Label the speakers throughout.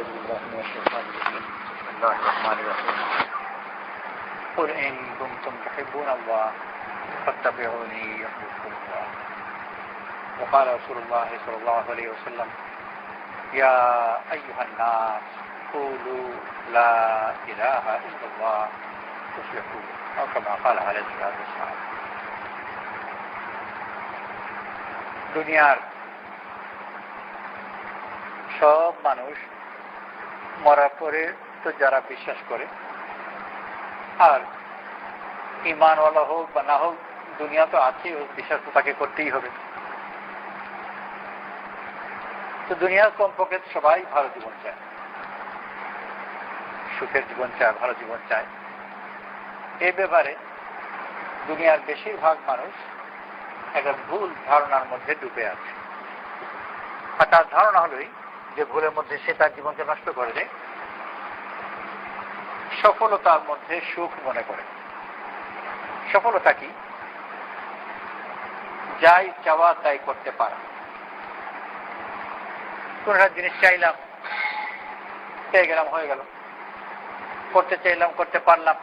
Speaker 1: أعوذ بالله من الشيطان الرجيم بسم الله الرحمن الرحيم قل إن كنتم تحبون الله فاتبعوني يحببكم الله وقال رسول الله صلى الله عليه وسلم يا أيها الناس قولوا لا إله إلا الله تفلحوا أو كما قال عليه الصلاة والسلام দুনিয়ার সব মানুষ মরার পরে তো যারা বিশ্বাস করে, আর ইমানওয়ালা হোক বা না হোক, দুনিয়া তো আছেই বিশ্বাস তো তাকে করতেই হবে। তো দুনিয়ার কমপক্ষে সবাই ভালো জীবন চায়। সুখের জীবন চায়, ভালো জীবন চায়। এই ব্যাপারে দুনিয়ার বেশিরভাগ মানুষ একটা ভুল ধারণার মধ্যে ডুবে আছে। আর তার ধারণা হলোই যে ভুলের মধ্যে সে তার জীবনকে নষ্ট করে দেয়, সফলতার মধ্যে সুখ মনে করে। সফলতা কি? যাই চাওয়া তাই করতে পারা। কোন একটা জিনিস চাইলাম, পেয়ে গেলাম, হয়ে গেল। করতে চাইলাম, করতে পারলাম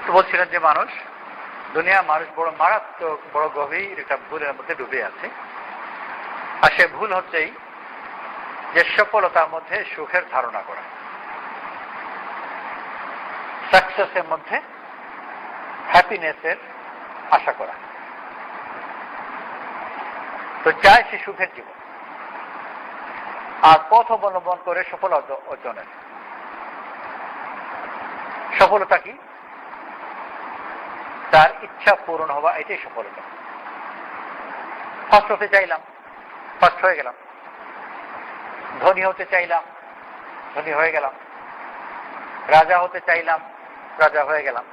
Speaker 1: তো বলছিলেন যে মানুষ, দুনিয়া মানুষ বড় মারাত্মক, বড় গভীর একটা ভুলের মধ্যে ডুবে আছে। আর সে ভুল হচ্ছেই যে সফলতার মধ্যে সুখের ধারণা করা। সাকসেসের মধ্যে হ্যাপিনেসের আশা করা। তো চায় সে সুখের জীবন। আর পথ অবলম্বন করে সফলতা অর্জনের। সফলতা কি? ইচ্ছা পূরণ হওয়া, এটাই সফলতা। ফার্স্ট হতে চাইলাম, ফার্স্ট হয়ে গেলাম। ধনী হতে চাইলাম, ধনী হয়ে গেলাম। রাজা হতে চাইলাম, রাজা হয়ে গেলাম।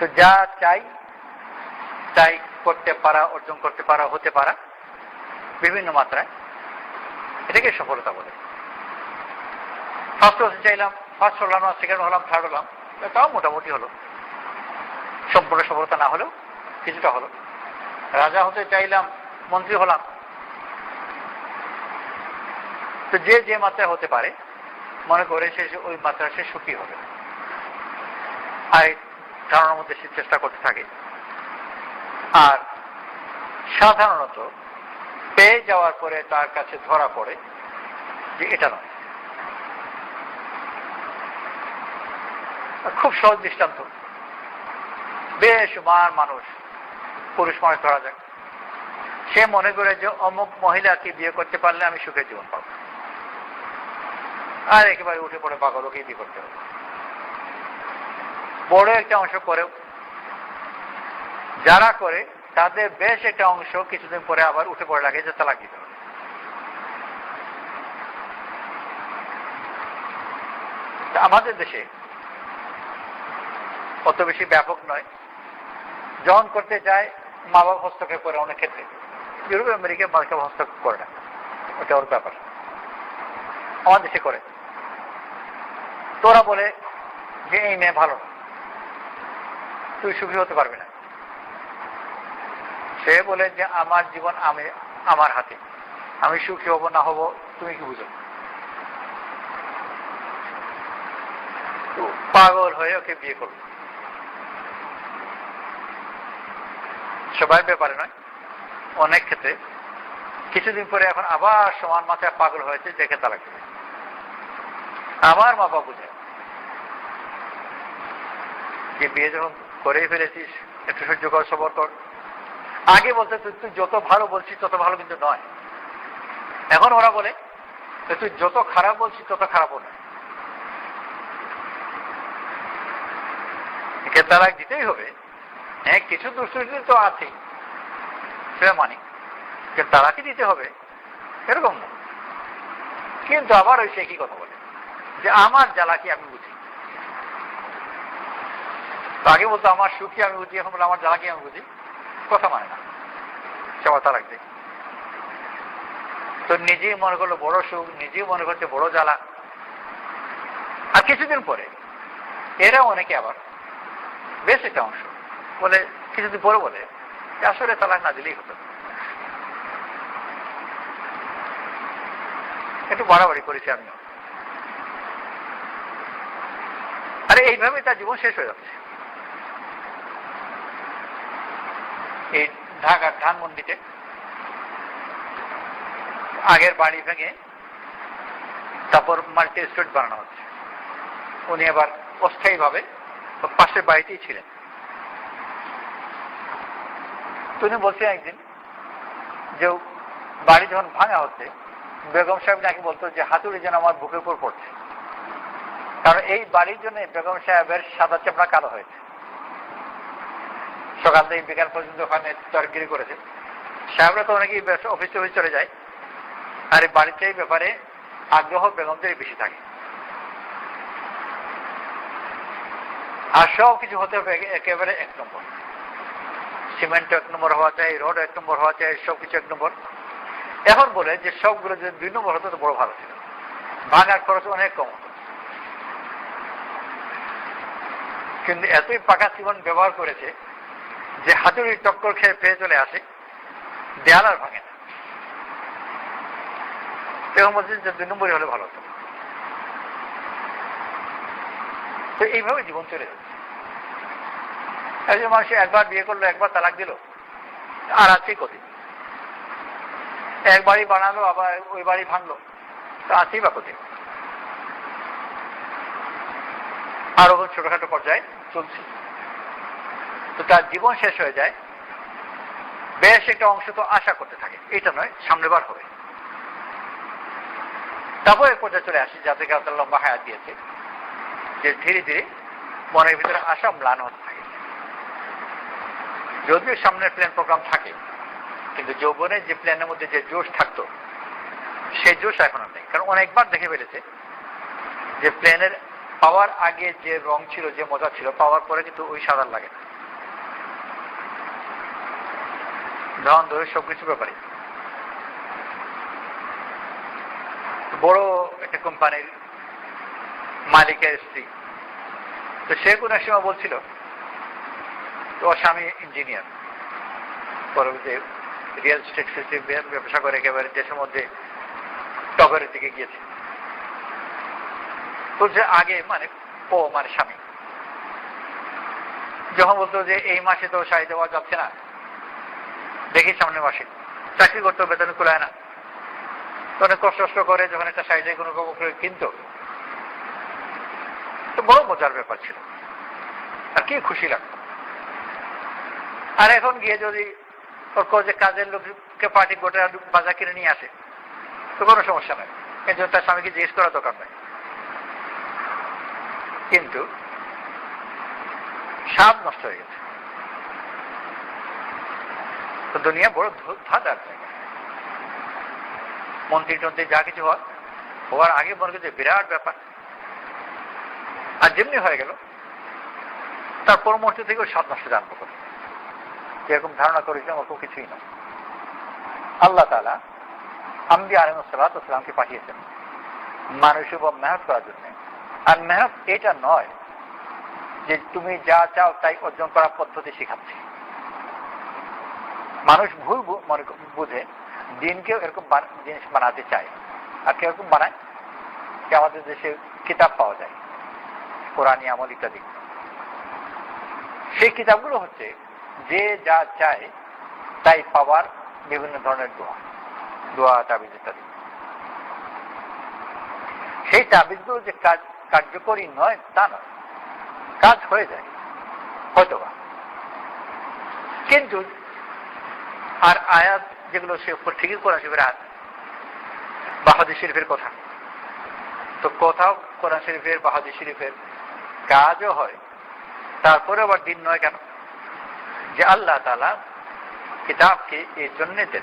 Speaker 1: তো যা চাই, তাই করতে পারা, অর্জন করতে পারা, হতে পারা, বিভিন্ন মাত্রায়। এটাকে সফলতা বলে। ফার্স্ট হতে চাইলাম, ফার্স্ট হলাম না, সেকেন্ড হলাম, থার্ড হলাম, তাও মোটামুটি হলো। সম্পূর্ণ সফলতা না হলেও কিছুটা হলো। রাজা হতে চাইলাম, মন্ত্রী হলাম। তো যে যে মাত্রায় হতে পারে, মনে করে সে ওই মাত্রা সে সুখী হবে। আর ধারণার মধ্যে সে চেষ্টা করতে থাকে। আর সাধারণত পেয়ে যাওয়ার পরে তার কাছে ধরা পড়ে যে এটা নয়। খুব সহজ দৃষ্টান্ত। বেশ মান মানুষ পুরুষ মানুষ ধরা যাক। সে মনে করে যে অমুক মহিলাকে বিয়ে করতে পারলে আমি সুখের জীবন পাবো। আর একেবারে উঠে পড়ে পাগল, ওকেই বিয়ে করতে হবে। বড় একটা অংশ করেও যারা করে, তাদের বেশ একটা অংশ কিছুদিন পরে আবার উঠে পড়ে লাগে যে তালাক দিতে আমাদের দেশে অত বেশি ব্যাপক নয়। যখন করতে যায় মা বাবা হস্তক্ষেপ করে অনেক ক্ষেত্রে। ইউরোপ আমেরিকা মাকে হস্তক্ষেপ করে না। ওটা ওর ব্যাপার। আমার দেশে করে। তোরা বলে যে, এই মেয়ে ভালো। তুই সুখী হতে পারবি না। সে বলে যে, আমার জীবন আমি, আমার হাতে। আমি সুখী হব না হব, তুমি কি বুঝো? পাগল হয়ে ওকে বিয়ে করব সবাই ব্যাপারে নয় অনেক ক্ষেত্রে। কিছুদিন পরে এখন আবার সমান মাথায় পাগল হয়েছে, দেখে তালাক দেবে। আমার মা বাবা বুঝে। যে বিয়ে যখন করেই ফেলেছিস, একটু সহ্য কর, সবর কর। আগে বলতে, তুই তুই যত ভালো বলছিস, তত ভালো কিন্তু নয়। এখন ওরা বলে তুই যত খারাপ বলছিস, তত খারাপও নয়। তালাক দিতেই হবে। হ্যাঁ কিছু দুশ্চিন্তি তো আছেই। সেটা মানি, যে তালাকই দিতে হবে, এরকম কিন্তু আবার ওই সে কি কথা বলে? যে আমার জ্বালা কি আমি বুঝি। আগে বলতো, আমার সুখী আমি বুঝি, এখন বলে, আমার জ্বালা কি আমি বুঝি। কথা মানে না। সে তালাক দেয়। তো নিজেই মনে করল, বড় সুখ, নিজেই মনে করছে, বড় জ্বালা। আর কিছুদিন পরে এরা অনেকে আবার, বেশ একটা অংশ বলে কিছুদিন পরে বলে আসলে তালাক না দিলেই হতো। একটু বাড়াবাড়ি করেছি আমিও। আরে এইভাবে তার জীবন শেষ হয়ে যাচ্ছে। এই ঢাকার ধানমন্ডিতে, আগের বাড়ি ভেঙে, তারপর মাল্টি স্টেট বানানো হচ্ছে। উনি আবার অস্থায়ীভাবে পাশের বাড়িতেই ছিলেন। তিনি বলছেন একদিন যে বাড়ি যখন ভাঙা হচ্ছে, বেগম সাহেব নাকি বলতো যে হাতুড়ি যেন আমার বুকের উপর পড়ছে। কারণ এই বাড়ির জন্য বেগম সাহেবের সাদা চাপড়া কালো হয়েছে। সকাল থেকে বিকাল পর্যন্ত ওখানে তরগিরি করেছে। সাহেবরা তো অনেকেই অফিস টফিস চলে যায়। আর এই বাড়িতে এই ব্যাপারে আগ্রহ বেগমদের বেশি থাকে। আর সব কিছু হতে হবে একেবারে এক নম্বর। সিমেন্ট এক নম্বর হওয়া চাই রোড এক নম্বর হওয়া চাই সব কিছু এক নম্বর। এখন বলে যে সবগুলো যদি দুই নম্বর হতো, তো বড় ভালো ছিল। ভাঙার খরচ অনেক কম কিন্তু এতই পাকা সিমেন্ট ব্যবহার করেছে যে হাতুড়ির টক্কর খেয়ে পেয়ে চলে আসে, দেয়াল আর ভাঙে না। এবং বলছেন যে দুই নম্বরই হলে ভালো হতো। তো এইভাবে জীবন চলে যাচ্ছে। একজন মানুষ একবার বিয়ে করল, একবার তালাক দিল। আর আছে কতি এক বাড়ি বানালো, আবার ওই বাড়ি ভাঙলো। আছেই বা আর আরও ছোটখাটো পর্যায়ে চলছে। তো তার জীবন শেষ হয়ে যায়। বেশ একটা অংশ তো আশা করতে থাকে। এটা নয় সামনেবার হবে। তারপর এক পর্যায়ে চলে আসি, যাদেরকে আল্লাহ লম্বা হায়াত দিয়েছে, যে ধীরে ধীরে মনের ভিতরে আশা ম্লান থাকে যদিও সামনের প্ল্যান প্রোগ্রাম থাকে, কিন্তু যৌবনের যে প্ল্যানের মধ্যে যে জোশ থাকতো, সেই জোশ এখন আর নেই। কারণ অনেকবার দেখে ফেলেছে যে প্ল্যানের পাওয়ার আগে যে রং ছিল, যে মজা ছিল, পাওয়ার পরে কিন্তু ওই সাদার লাগে না। ধন ধরে সবকিছু ব্যাপারে। বড় একটা কোম্পানির মালিকের স্ত্রী, তো সে কোন সময় বলছিল তো স্বামী ইঞ্জিনিয়ার। পরবর্তী রিয়েল স্টেট সিস্টেম ব্যবসা করে একেবারে দেশের মধ্যে টগরের দিকে গিয়েছে। বলছে আগে মানে ও মানে স্বামী। যখন বলতো যে এই মাসে তো শাড়ি দেওয়া যাচ্ছে না, দেখি সামনে মাসে। চাকরি করতে বেতন কুলায় না। অনেক কষ্ট করে যখন একটা শাড়ি কোনো করে কিনতো, তো বড় মজার ব্যাপার ছিল। আর কি খুশি লাগতো? আর এখন গিয়ে যদি ওর যে কাজের লোককে পার্টি গোটা বাজার কিনে নিয়ে আসে, তো কোনো সমস্যা নাই। এই জন্য তার স্বামীকে জিজ্ঞেস করা দরকার নাই। কিন্তু সাপ নষ্ট হয়ে গেছে। তো দুনিয়া বড় ধাঁধার জায়গা। মন্ত্রী টন্ত্রী যা কিছু হয় হওয়ার আগে মনে করছে বিরাট ব্যাপার। আর যেমনি হয়ে গেল, তার পরমুহূর্তে থেকেও সাত নষ্ট জানব করে যেরকম ধারণা করেছিলাম ওরকম কিছুই না আল্লাহ তালা আম্বি আলমসালামকে পাঠিয়েছেন। মানুষের উপর মেহনত করার জন্য। আর মেহনত এটা নয় যে তুমি যা চাও তাই অর্জন করার পদ্ধতি শেখাচ্ছি। মানুষ ভুল মনে বুঝে, দিনকেও এরকম জিনিস বানাতে চায়। আর কীরকম বানায়? যে আমাদের দেশে কিতাব পাওয়া যায়। কোরআনী আমল ইত্যাদি। সেই কিতাবগুলো হচ্ছে যে যা চায়, তাই পাওয়ার বিভিন্ন ধরনের দোয়া। দোয়া, তাবিজ ইত্যাদি। সেই তাবিজগুলো যে কাজ, কার্যকরী নয়, তা নয়। কাজ হয়ে যায়, হয়তোবা। কিন্তু আর আয়াত যেগুলো সে উপর ঠিকই কোরআন শরীফের আয়াত। বাহাদি শরীফের কথা। তো কোথাও কোরআন শরীফের বাহাদি শরীফের কাজও হয় তারপরে আবার দিন নয় কেন? যে আল্লাহ তালা কিতাবকে এই জন্যে দেন।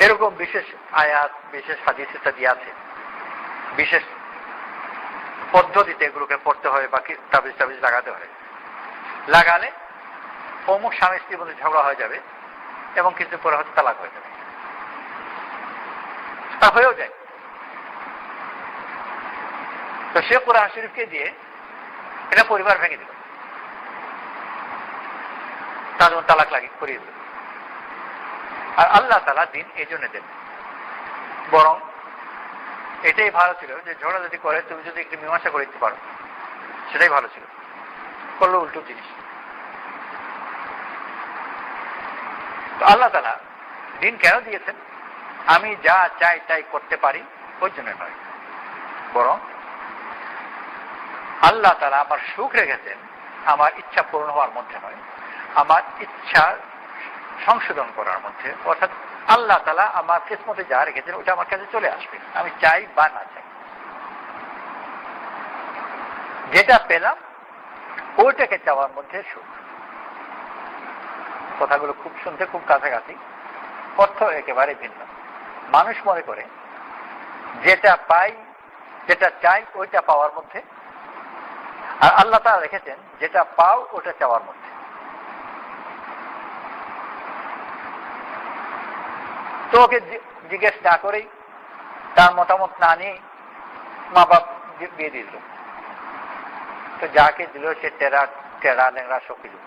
Speaker 1: এরকম বিশেষ আয়াত, বিশেষ হাদিস ইত্যাদি আছে। বিশেষ পদ্ধতিতে এগুলোকে পড়তে হয় বা তাবিজ তাবিজ লাগাতে হয়। লাগালে অমুক স্বামী স্ত্রীর মধ্যে ঝগড়া হয়ে যাবে এবং কিছু পরে হয়তো তালাক হয়ে যাবে। তা হয়েও যায়। তো সে কোরআন শরীফকে দিয়ে এটা পরিবার ভেঙে দিল। তার জন্য তালাক লাগিয়ে করিয়ে দিল। আর আল্লাহ তালা দিন এই জন্য দেন। বরং এটাই ভালো ছিল যে ঝগড়া যদি করে, তুমি যদি একটু মীমাংসা করে দিতে পারো, সেটাই ভালো ছিল। করল উল্টো জিনিস। তো আল্লাহ তালা দিন কেন দিয়েছেন? আমি যা চাই তাই করতে পারি, ওই জন্য নয়। বরং আল্লাহ তালা আমার সুখ রেখেছেন, আমার ইচ্ছা পূরণ হওয়ার মধ্যে নয়, আমার ইচ্ছা সংশোধন করার মধ্যে। অর্থাৎ আল্লাহ তালা আমার কিসমতে যা রেখেছেন, ওটা আমার কাছে চলে আসবে। আমি চাই বা না চাই। যেটা পেলাম, ওইটাকে চাওয়ার মধ্যে সুখ। কথাগুলো খুব শুনতে খুব কাছাকাছি। অর্থ একেবারে ভিন্ন। মানুষ মনে করে, যেটা পাই, যেটা চাই, ওইটা পাওয়ার মধ্যে আর আল্লাহ তারা রেখেছেন যেটা পাও ওটা চাওয়ার মধ্যে। তো ওকে জিজ্ঞেস না করেই তার মতামত না নিয়ে মা বাপ বিয়ে দিল। তো যাকে দিল সে টেরা টেরা লেংরা কিছু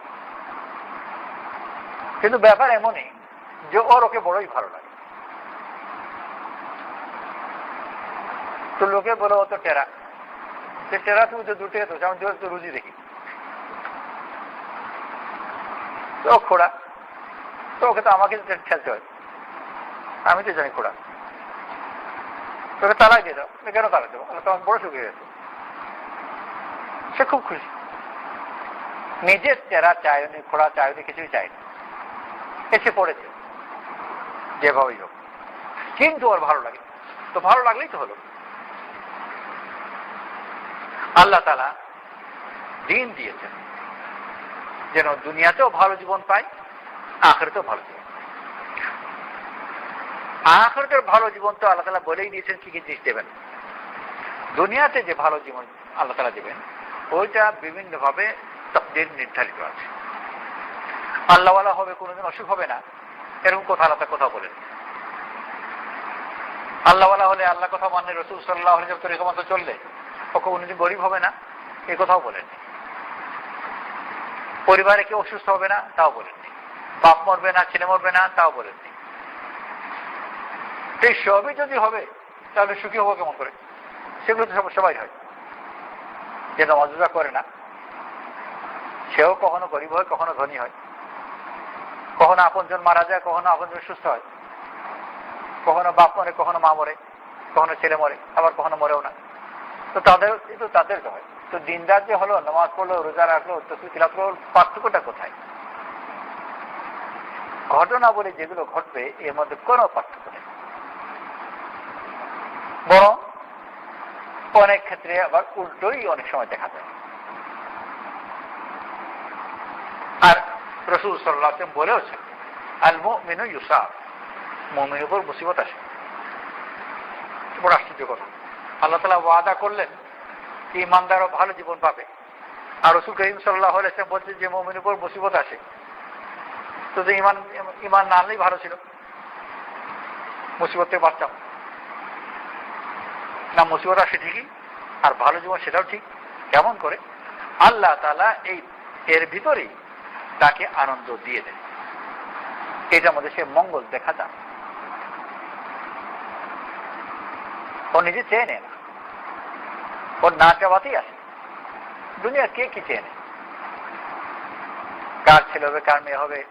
Speaker 1: কিন্তু ব্যাপার এমনই যে ওর ওকে বড়ই ভালো লাগে। তো লোকে বলো ও তো টেরা। সে টেরা তুমি তো দুটে তো যেমন তো রুজি দেখি। তো খোড়া। তো ওকে তো আমাকে খেলতে হয়। আমি তো জানি খোড়া। তোকে তালাক দিয়ে দাও। কেন তালাক দেবো? তোমার বড় সুখে গেছে সে খুব খুশি। নিজের চেরা চায়নি খোড়া চায়নি কিছুই চায়নি এসে পড়েছে। যেভাবেই হোক। কিন্তু ওর ভালো লাগে। তো ভালো লাগলেই তো হলো। আল্লাহ তালা দিন দিয়েছেন। যেন দুনিয়াতেও ভালো জীবন পাই আখড়েতেও ভালো জীবন আখড়ের ভালো জীবন তো আল্লাহ তালা বলেই দিয়েছেন, কি কি জিনিস দেবেন? দুনিয়াতে যে ভালো জীবন আল্লাহ তালা দেবেন, ওইটা বিভিন্নভাবে তকদির নির্ধারিত আছে। আল্লাহওয়ালা হবে, কোনোদিন অসুখ হবে না। এরকম কথা আল্লাহ কথা বলেন আল্লাহওয়ালা হলে আল্লাহ কথা মানে রসুল সাল্লাহ তরিকা মতো চললে। ও কোনোদিন গরিব হবে না, এ কথাও বলেননি। পরিবারে কেউ অসুস্থ হবে না, তাও বলেননি। বাপ মরবে না, ছেলে মরবে না, তাও বলেননি। এই সবই যদি হবে, তাহলে সুখী হব কেমন করে? সেগুলো তো সবাই হয়। যে নমাজা করে না, সেও কখনো গরিব হয়, কখনো ধনী হয়। কখনো আপনজন মারা যায়, কখনো আপনজন সুস্থ হয়। কখনো বাপ মরে, কখনো মা মরে, কখনো ছেলে মরে, আবার কখনো মরেও না। তো তাদের, কিন্তু তাদের হয় তো দিনদার যে হলো, নামাজ পড়ল, রোজা রাখল তিলাপ করল, পার্থক্যটা কোথায়? ঘটনা বলে যেগুলো ঘটবে, এর মধ্যে কোনো পার্থক্য নেই। বরং অনেক ক্ষেত্রে আবার উল্টোই অনেক সময় দেখা যায়। আর রসুল সাল্লাহ বলেওছেন আল মিনু ইউসাফ মমির উপর মুসিবত আসে। বড় আশ্চর্য কথা। আল্লাহ তালা ওয়াদা করলেন ইমানদারও ভালো জীবন পাবে। আর রসুল করিম সাল্লাহ আলাইসলাম বলছে যে মমির উপর মুসিবত আসে। তো যে ইমান ইমান না আনলেই ভালো ছিল। মুসিবত বাঁচতাম না, মুসিবত আসে ঠিকই, আর ভালো জীবন সেটাও ঠিক, কেমন করে? আল্লাহ তালা এই, এর ভিতরেই তাকে আনন্দ দিয়ে দেয় এটার মধ্যে সে মঙ্গল দেখা যান ও নিজে চেয়ে নেয় না। ওর না চাওয়াতেই আসে। দুনিয়া কে কি চেয়ে নেয় কার ছেলে হবে, কার মেয়ে হবে,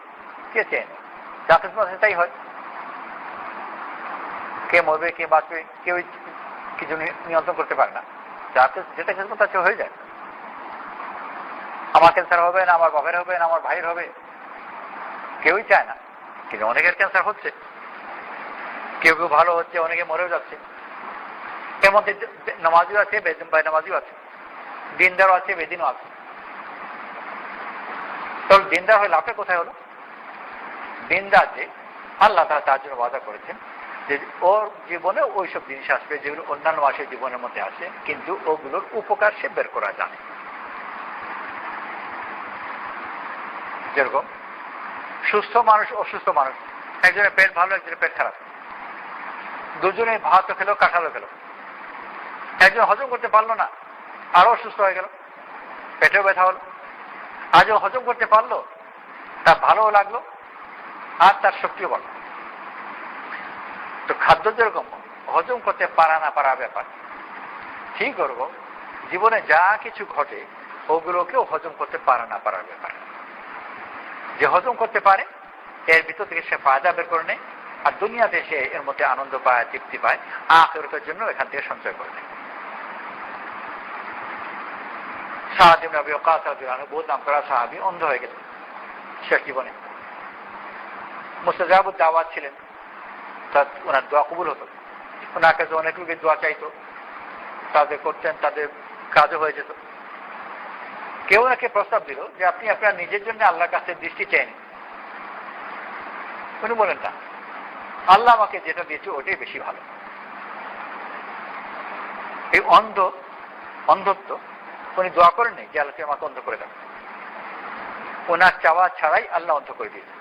Speaker 1: কে চেয়ে নেয় যাতে তাই হয়। কে মরবে, কে বাঁচবে, কেউ কিছু নিয়ন্ত্রণ করতে পারে না। যাতে যেটা খেলব তাতে হয়ে যায়। আমার ক্যান্সার হবে না, আমার বাপের হবে না, আমার ভাইয়ের হবে। কেউই চায় না। কিন্তু অনেকের ক্যান্সার হচ্ছে। কেউ কেউ ভালো হচ্ছে, অনেকে মরেও যাচ্ছে। এর মধ্যে নামাজিও আছে নামাজিও আছে। দিনদারও আছে, বেদিনও আছে। তাহলে দিনদার হয়ে লাভটা কোথায় হলো? দিনদার যে আল্লাহ তারা তার জন্য বাধা করেছেন যে ওর জীবনে ওইসব জিনিস আসবে যেগুলো অন্যান্য মাসের জীবনের মধ্যে আসে, কিন্তু ওগুলোর উপকার সে বের করা জানে। যেরকম, সুস্থ মানুষ অসুস্থ মানুষ। একজনের পেট ভালো, একজনের পেট খারাপ। দুজনে ভাতও খেলো, কাঁঠালও খেলো। একজন হজম করতে পারল না, আরও অসুস্থ হয়ে গেল, পেটেও ব্যথা হলো। আজও হজম করতে পারল, তার ভালোও লাগল, আর তার শক্তিও বাড়লো। তো খাদ্য যেরকম, হজম করতে পারা না পারা ব্যাপার। ঠিক করব জীবনে যা কিছু ঘটে, ওগুলোকেও হজম করতে পারা না পারার ব্যাপার। যে হজম করতে পারে, এর ভিতর থেকে সে ফায়দা বের করে নেয়, আর দুনিয়াতে সে এর মধ্যে আনন্দ পায়, তৃপ্তি পায়, আখেরতের জন্য এখান থেকে সঞ্চয় করে নেয়। সাহাবি অন্ধ হয়ে গেছে। শেষ জীবনে মুস্তাজাবুদ দাওয়াত ছিলেন। তার ওনার দোয়া কবুল হতো। অনেক দোয়া চাইতো তাদের করতেন তাদের কাজও হয়ে যেত। কেউ ওনাকে প্রস্তাব দিল যে, আপনি আপনার নিজের জন্য আল্লাহর কাছে দৃষ্টি চাইন উনি বলেন, না। আল্লাহ আমাকে যেটা দিয়েছে, ওটাই বেশি ভালো। এই অন্ধ, অন্ধত্ব উনি দোয়া করেন যে আল্লাহকে আমাকে অন্ধ করে দেন ওনার চাওয়া ছাড়াই আল্লাহ অন্ধ করে দিয়েছে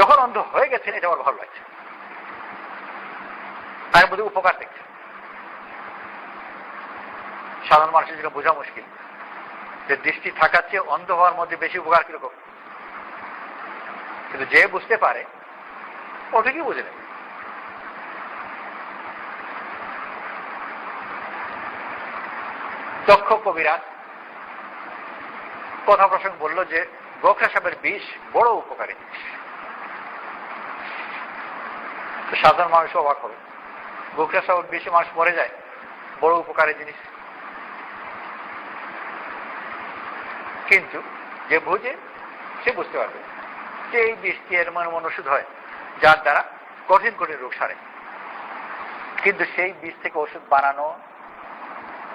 Speaker 1: যখন অন্ধ হয়ে গেছেন, এটা আমার ভালো লাগছে। তার মধ্যে উপকার দেখছে। সাধারণ মানুষের জন্য বোঝা মুশকিল। যে দৃষ্টি থাকার চেয়ে অন্ধ হওয়ার মধ্যে বেশি উপকার কীরকম? কিন্তু যে বুঝতে পারে, ও ঠিকই বুঝে নেবে। দক্ষ কবিরাজ। কথা প্রসঙ্গ বলল যে, গোখরা সাপের বিষ বড় উপকারী। সাধারণ মানুষ অবাক হবে। গোখরা সাপের বিষে মানুষ মরে যায়, বড় উপকারী জিনিস। কিন্তু যে বুঝে, সে বুঝতে পারবে যে এই বৃষ্টি এর মনে মন ওষুধ হয়, যার দ্বারা কঠিন কঠিন রোগ সারে। কিন্তু সেই বীজ থেকে ওষুধ বানানো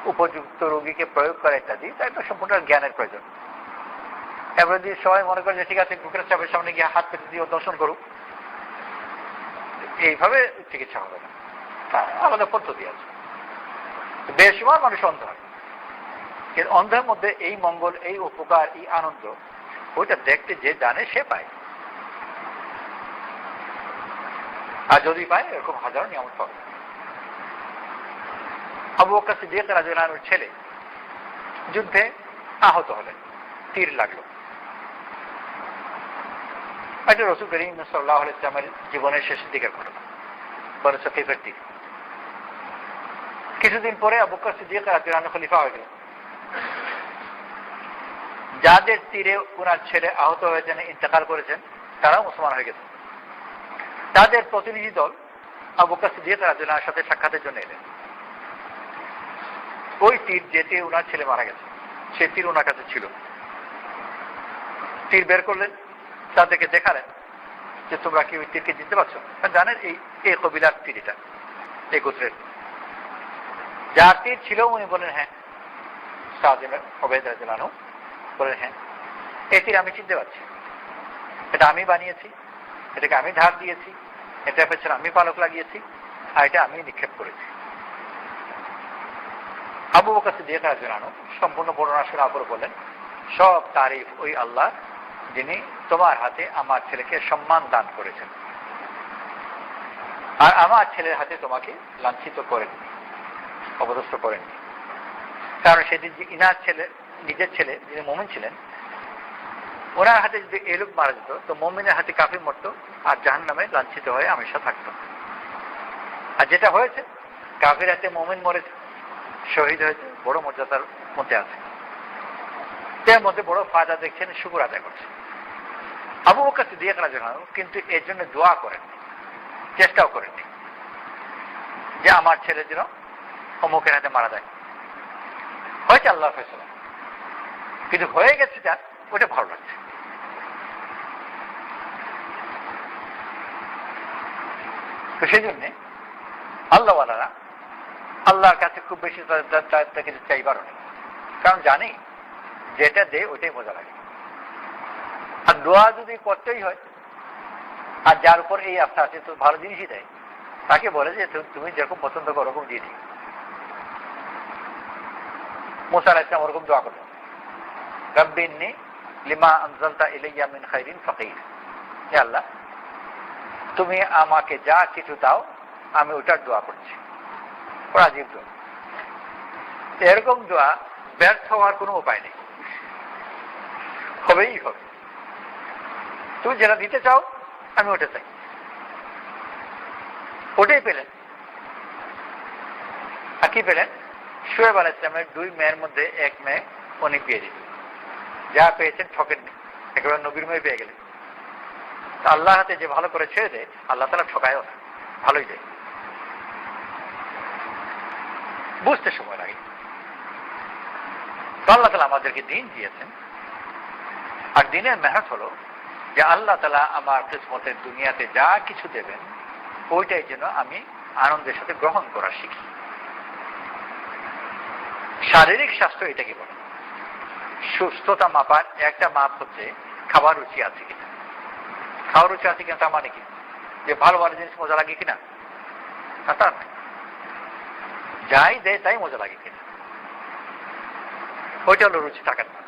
Speaker 1: উপযুক্ত রোগীকে প্রয়োগ করা ইত্যাদি, তাই তো সম্পূর্ণ জ্ঞানের প্রয়োজন। এবার যদি সবাই মনে করে যে ঠিক আছে, কুকুরের চাপের সামনে গিয়ে হাত পেতে দিয়ে দর্শন করুক, এইভাবে চিকিৎসা হবে না। আমাদের পদ্ধতি আছে। বেশিরভাগ মানুষ অন্ধ। কিন্তু অন্ধের মধ্যে এই মঙ্গল, এই উপকার, এই আনন্দ, ওইটা দেখতে যে জানে সে পায়। আর যদি পায়, এরকম হাজারো নিয়ম পাবে। আবু বকর সিদ্দিক রাজুলানুর ছেলে। যুদ্ধে আহত হলেন। তীর লাগল। এটা রসুল করিম সাল্লাহ ইসলামের জীবনের শেষের দিকের ঘটনা। বড় সকিফের দিক। কিছুদিন পরে আবু বকর সিদ্দিক রাজুলানু খলিফা হয়ে গেলেন। যাদের তীরে ওনার ছেলে আহত হয়েছেন, ইন্তেকাল করেছেন, তারাও মুসলমান হয়ে গেছে। তাদের প্রতিনিধি দল আবু সিদ্দিক রাজুল্লাহর সাথে সাক্ষাতের জন্য এলেন। ওই তীর যেতে ওনার ছেলে মারা গেছে। সে তীর ওনার কাছে ছিল। তীর বের করলেন তাদেরকে দেখালেন যে তোমরা কি ওই তীরকে জিততে পারছ? জানেন এই এই কবিলার তীর এটা, এই গোত্রের যার তীর ছিল, উনি বলেন হ্যাঁ রাজু বলেন হ্যাঁ এই তীর আমি চিনতে পারছি। এটা আমি বানিয়েছি, এটাকে আমি ধার দিয়েছি এটা পেছনে আমি পালক লাগিয়েছি, আর এটা আমি নিক্ষেপ করেছি। আবু বকর সিদ্দিক রাজু সম্পূর্ণ বর্ণনা শোনা করে বললেন সব তারিফ ওই আল্লাহ যিনি তোমার হাতে আমার ছেলেকে সম্মান দান করেছেন। আর আমার ছেলের হাতে তোমাকে লাঞ্ছিত করেন অবদস্ত করেন। কারণ সেদিন যে ইনার ছেলে, নিজের ছেলে যিনি মোমিন ছিলেন, ওনার হাতে যদি এলুক মারা যেত, তো মোমিনের হাতে কাফি মরত আর জাহান নামে লাঞ্ছিত হয়ে আমেশা থাকত। আর যেটা হয়েছে, কাফির হাতে মোমিন মরেছে। শহীদ হয়েছে, বড় মর্যাদার মধ্যে আছে। এর মধ্যে বড় ফায়দা দেখছেন, শুকুর আদায় করছে। আবু বকর সিদ্দিক রাদিয়াল্লাহু কিন্তু এর জন্য দোয়া করেন চেষ্টাও করেননি যে আমার ছেলে যেন অমুকের হাতে মারা যায়। হয়েছে আল্লাহ ফেসলা কিন্তু হয়ে গেছে যার ওটা ভালো লাগছে। তো সেই জন্যে আল্লাহওয়ালারা আল্লাহর কাছে খুব বেশি তার- কিছু চাইবারও নেই। কারণ জানি, যেটা দে, ওইটাই মজা লাগে। আর দোয়া যদি করতেই হয়, আর যার উপর এই আস্থা আছে, তো ভালো জিনিসই দেয়। তাকে বলে যে তুমি যেরকম পছন্দ করো, ওরকম দিয়ে দিই। মুসার ইসলাম ওরকম দোয়া করল রব্বিন্নি লিমা আনজালতা ইলাইয়া মিন খাইরিন ফাকির। হে আল্লাহ, তুমি আমাকে যা কিছু দাও, আমি ওটার দোয়া করছি। আজীব এরকম দোয়া ব্যর্থ হওয়ার কোনো উপায় নেই। হবেই হবে। তুমি যেটা দিতে চাও, আমি ওটা চাই। ওটাই পেলেন। আর কি পেলেন? শুয়ে আলাহ ইসলামের দুই মেয়ের মধ্যে এক মেয়ে উনি পেয়ে দিলেন যা পেয়েছেন ঠকেননি একেবারে নবীর মেয়ে পেয়ে গেলেন। আল্লাহ হাতে যে ভালো করে ছেড়ে দেয়, আল্লাহ তালা ঠকায়ও না। ভালোই দেয়। বুঝতে সময় লাগে তো আল্লাহ তালা আমাদেরকে দিন দিয়েছেন। আর দিনের মেহনত হলো যে আল্লাহ তালা আমার কিসমতের দুনিয়াতে যা কিছু দেবেন, ওইটাই যেন আমি আনন্দের সাথে গ্রহণ করা শিখি। শারীরিক স্বাস্থ্য এটাকে বলে। সুস্থতা মাপার একটা মাপ হচ্ছে খাবার রুচি আছে কিনা। খাওয়ার রুচি আছে কিনা তার মানে কি? যে ভালো ভালো জিনিস মজা লাগে কিনা? না তা নয়। যাই দেয় তাই মজা লাগে কিনা ওইটা হলো রুচি থাকার না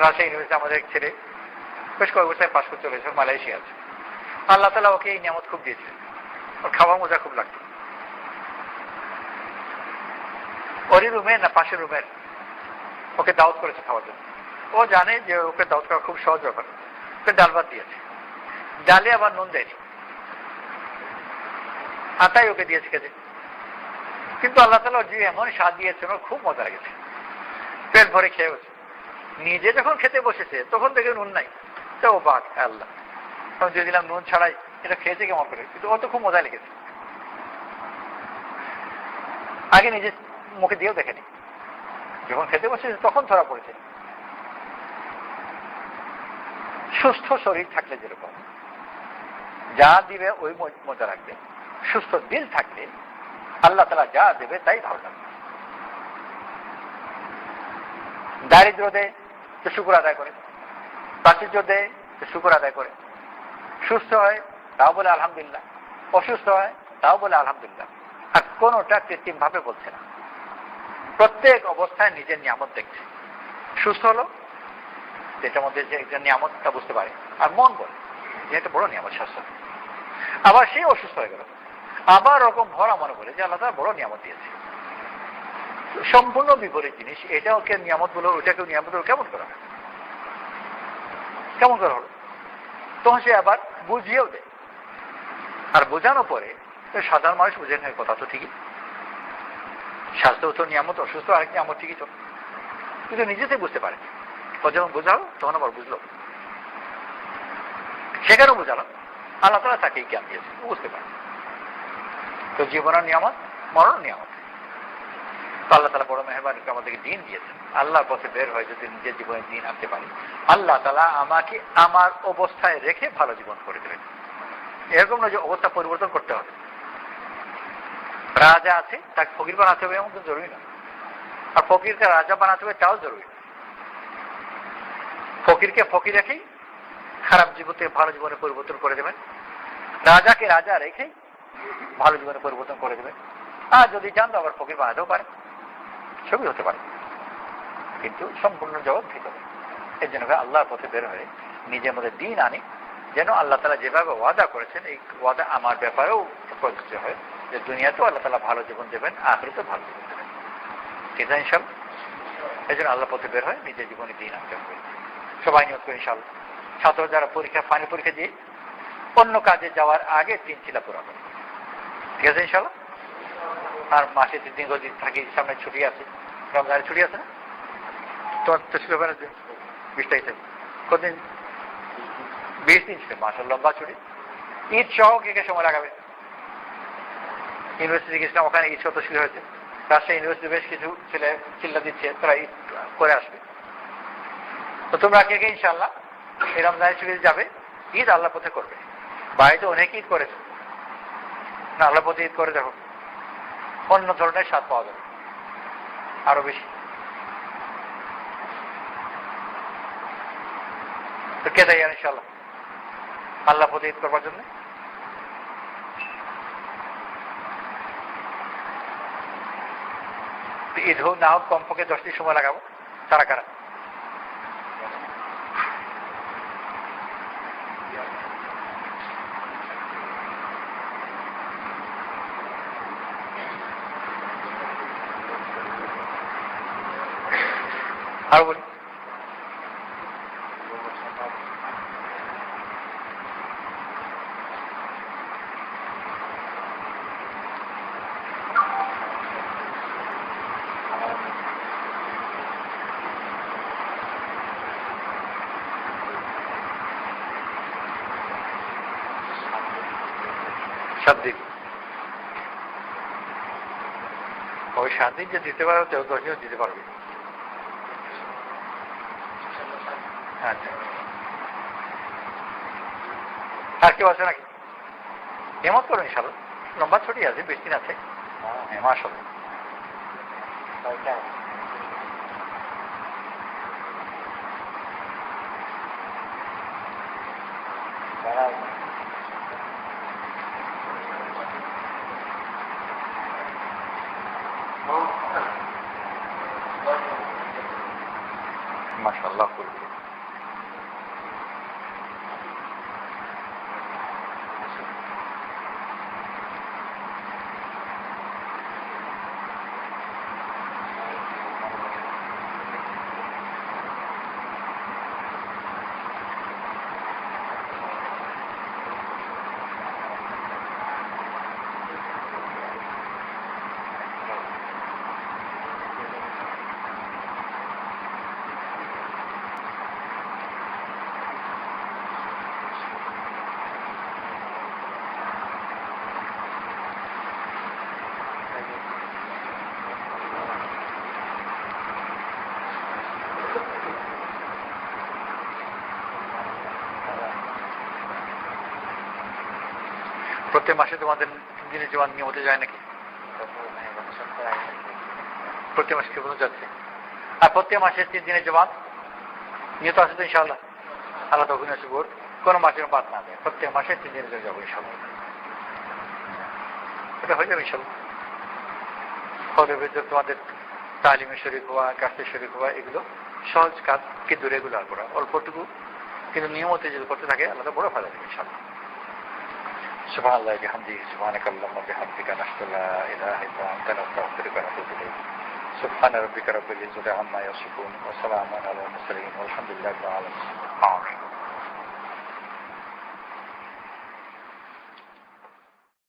Speaker 1: রাজশাহী ইউনিভার্সিটি আমাদের এক ছেলে, বেশ কয়েক বছর পাশ করতে চলেছে মালয়েশিয়া আছে। আল্লাহ তালা ওকে এই নিয়ামত খুব দিয়েছে। ওর খাওয়া মজা খুব লাগতো। ওরই রুমে না, পাশের রুমের ওকে দাওয়াত করেছে খাওয়ার জন্য। ও জানে যে ওকে দাওয়াত করা খুব সহজ ব্যাপার। ওকে ডাল ভাত দিয়েছে। ডালে আবার নুন দেয়নি। আটাই ওকে দিয়েছে খেতে কিন্তু আল্লাহ তালা ওর যে এমন স্বাদ দিয়েছেন, ওর খুব মজা লেগেছে। পেট ভরে খেয়ে গেছে নিজে যখন খেতে বসেছে, তখন দেখে নুন নাই। তো ও বাঘ আল্লাহ। তখন দিয়ে দিলাম নুন ছাড়াই, এটা খেয়েছে কেমন করে? কিন্তু ও তো খুব মজা লেগেছে। আগে নিজে মুখে দিয়েও দেখেনি। যখন খেতে বসেছে, তখন ধরা পড়েছে। সুস্থ শরীর থাকলে যেরকম। যা দিবে, ওই মজা রাখবে। সুস্থ দিল থাকলে আল্লাহ তালা যা দেবে তাই ভালো লাগবে দারিদ্র দেয় তো শুকুর আদায় করে প্রাচুর্য দেয় তো শুকুর আদায় করে, সুস্থ হয় তাও বলে আলহামদুলিল্লাহ, অসুস্থ হয় তাও বলে আলহামদুলিল্লাহ। আর কোনোটা কৃত্রিম ভাবে বলছে না। প্রত্যেক অবস্থায় নিজের নিয়ামত দেখছে। সুস্থ হলো, যেটার মধ্যে যে একজন নিয়ামতটা বুঝতে পারে। আর মন বলে, যে এটা বড় নিয়ামত, স্বাস্থ্য। আবার সে অসুস্থ হয়ে গেল। আবার ওরকম ভরা মনে করে যে আল্লাহ বড় নিয়ামত দিয়েছে। সম্পূর্ণ বিপরীত জিনিস, এটাও কে নিয়ামত বলো ওটাকে নিয়ামত বলো কেমন করা? কেমন করা হলো তখন সে আবার বুঝিয়েও দেয়। আর বোঝানোর পরে সাধারণ মানুষ বুঝে নেয় কথা তো ঠিকই। স্বাস্থ্য তো নিয়ামত, অসুস্থ আরেক নিয়ামত ঠিকই তো। কিন্তু নিজেতে বুঝতে পারে ও যখন বোঝালো, তখন আবার বুঝলো। সেখানেও বোঝালাম আল্লাহ তালা তাকে জ্ঞান দিয়েছে বুঝতে পারে তো জীবনের নিয়ামত মরণ নিয়ামত। আল্লাহ তালা বড় মেহরবানি করে আমাদেরকে দিন দিয়েছেন। আল্লাহর পথে বের হয়ে যদি নিজের জীবনে দিন আনতে পারি, আল্লাহ তালা আমাকে আমার অবস্থায় রেখে ভালো জীবন করে দেবেন। এরকম নয় যে অবস্থা পরিবর্তন করতে হবে। রাজা আছে, তাকে ফকির বানাতে হবে এমন তো জরুরি না। আর ফকিরকে রাজা বানাতে হবে তাও জরুরি ফকিরকে ফকির রেখেই খারাপ জীবন থেকে ভালো জীবনে পরিবর্তন করে দেবেন। রাজাকে রাজা রেখেই ভালো জীবনে পরিবর্তন করে দেবেন আর যদি চান তো আবার ফকির বানাতেও পারে। সবই হতে পারে। কিন্তু সম্পূর্ণ জগৎ ভিতরে। এর জন্য আল্লাহর পথে বের হয়ে নিজের মধ্যে দিন আনি। যেন আল্লাহ তালা যেভাবে ওয়াদা করেছেন, এই ওয়াদা আমার ব্যাপারেও প্রযোজ্য হয় যে দুনিয়াতেও আল্লাহ তালা ভালো জীবন দেবেন, আখরিতেও ভালো জীবন দেবেন। ঠিক আছে ইনশাল এই জন্য আল্লাহ পথে বের হয় নিজের জীবনে দিন আনতে হবে। সবাই নিয়োগ করে ইনশাল ছাত্র যারা পরীক্ষা ফাইনাল পরীক্ষা দিয়ে অন্য কাজে যাওয়ার আগে তিন চিলা পুরা করে আছে ইনশাল্লাহ আর মাসে তিন দিন থাকি, সামনে ছুটি আছে। রমজানের ছুটি আছে না? তোমার তো ছিল বেড়া বিশ তারিখে কতদিন? বিশ দিন ছিল মাসের লম্বা ছুটি। ঈদ সহ কে কে সময় লাগাবে? ইউনিভার্সিটি গেছিলাম, ওখানে ঈদ শত শুরু হয়েছে। রাজশাহী ইউনিভার্সিটি বেশ কিছু ছেলে চিল্লা দিচ্ছে, তারা ঈদ করে আসবে। তো তোমরা কে কে ইনশাল্লাহ এই রমজানের ছুটিতে যাবে, ঈদ আল্লাহ পথে করবে। বাড়িতে অনেক ঈদ করেছে। না ঈদ করে দেখো। অন্য ধরনের স্বাদ পাওয়া যাবে। আরও বেশি। তো কে দেয় ইনশাল্লাহ আল্লাহ প্রতি ঈদ করবার জন্য। ঈদ হোক, না হোক, কমপক্ষে দশ দিন সময় লাগাবো। তারা কারা? আরও বলি। সাত দিন ওই সাত দিন যে দিতে পারো কেউ দশ দিনও দিতে পারবে। আর কেউ আছে নাকি? হেমত করো ইনশাল্লাহ। লম্বা ছুটি আছে বেশি দিন আছে। হ্যাঁ মাসল মাসাল্লাহ করবে প্রত্যেক মাসে তোমাদের তিন দিনের জবান নিয়মিত যায় নাকি? প্রত্যেক মাসে কেউ যাচ্ছে? আর প্রত্যেক মাসে তিন দিনের জবান? নিয়ত আছে তো ইনশাল্লাহ আল্লাহ তখন বোর্ড কোনো মাসের বাদ না দেয়। প্রত্যেক মাসে তিন দিনের জন্য যাব এটা হয়ে যাবে ইনশাল্লাহ তোমাদের তালিমে শরীর হওয়া কাছে শরীর হওয়া, এগুলো সহজ কাজ কিন্তু রেগুলার করা অল্পটুকু কিন্তু নিয়মিত যদি করতে থাকে আলাদা বড় ফায়দা দেবে ইনশাল্লাহ سبحان الله بحمده سبحانك اللهم وبحمدك نشهد ان لا اله الا انت نستغفرك ونتوب اليك سبحان ربك رب العزه عما يصفون وسلام على المرسلين والحمد لله رب العالمين آمين